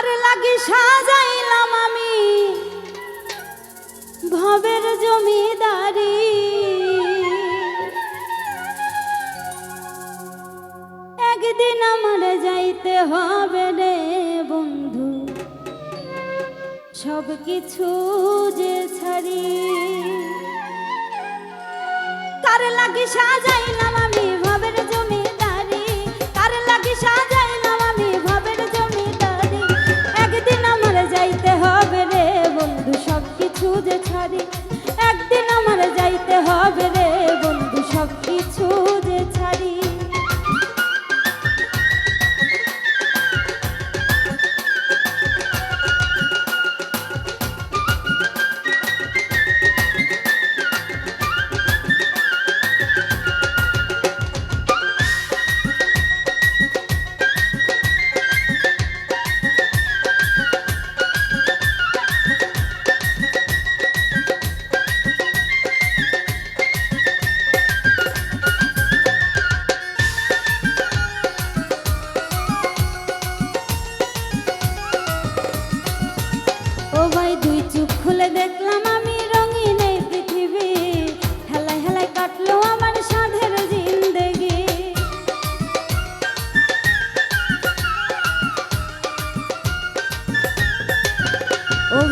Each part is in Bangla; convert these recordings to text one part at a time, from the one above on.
কার লাগি সাজাইলাম আমি ভবের জমিদারি। একদিন আমার যাইতে হবে রে বন্ধু, সব কিছু যে ছাড়ি। কার লাগি সাজাইলাম ছাড়ি। একদিন আমার যাইতে হবে রে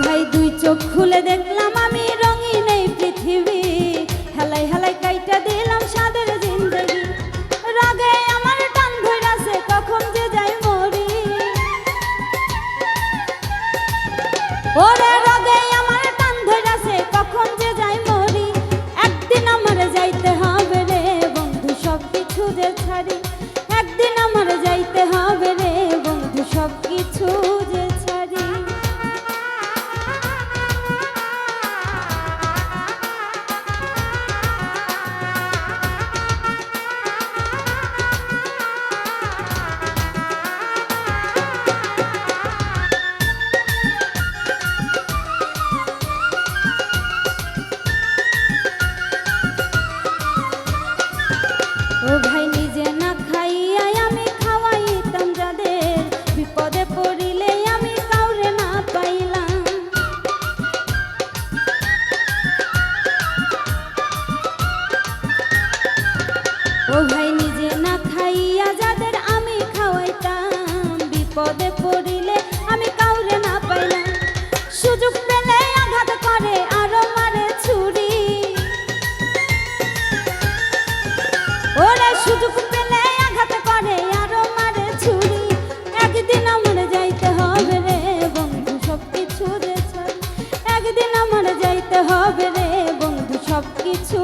ভাই, দুই চোখ খুলে দেখলাম আমি রঙিন এই পৃথিবী। হেলাই হেলাই কাইটা দিলাম সাদের জিন্দেগি। রাগে আমার টান ধইরাছে, কখন যে যাই মরি। ওরে রগে আমার টান ধইরাছে, কখন যে যাই মরি। একদিন আমার যাইতে হবে রে বন্ধু সব কিছু যে ছাড়ি। একদিন আমার যাইতে হবে হবে রে বন্ধু সব কিছু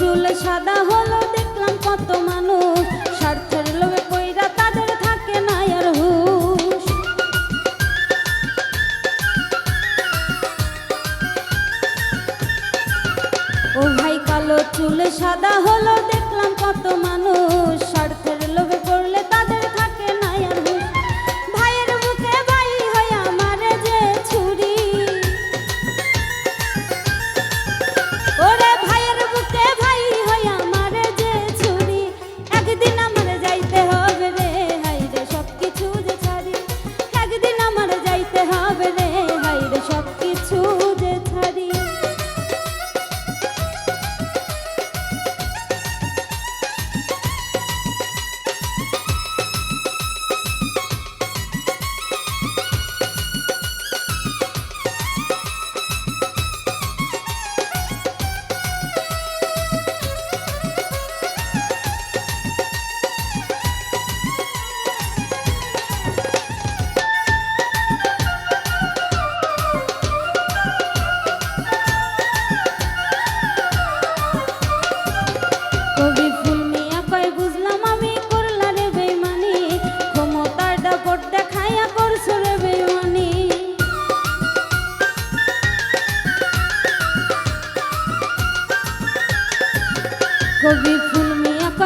চুল সাদা হলো, দেখলাম কত মানুষ। স্বার্থের লোভে পইরা তাদের থাকে না আর হুশ। ও ভাই, কালো চুল সাদা হলো, দেখলাম কত মানুষ। স্বার্থের লোভে পড়লে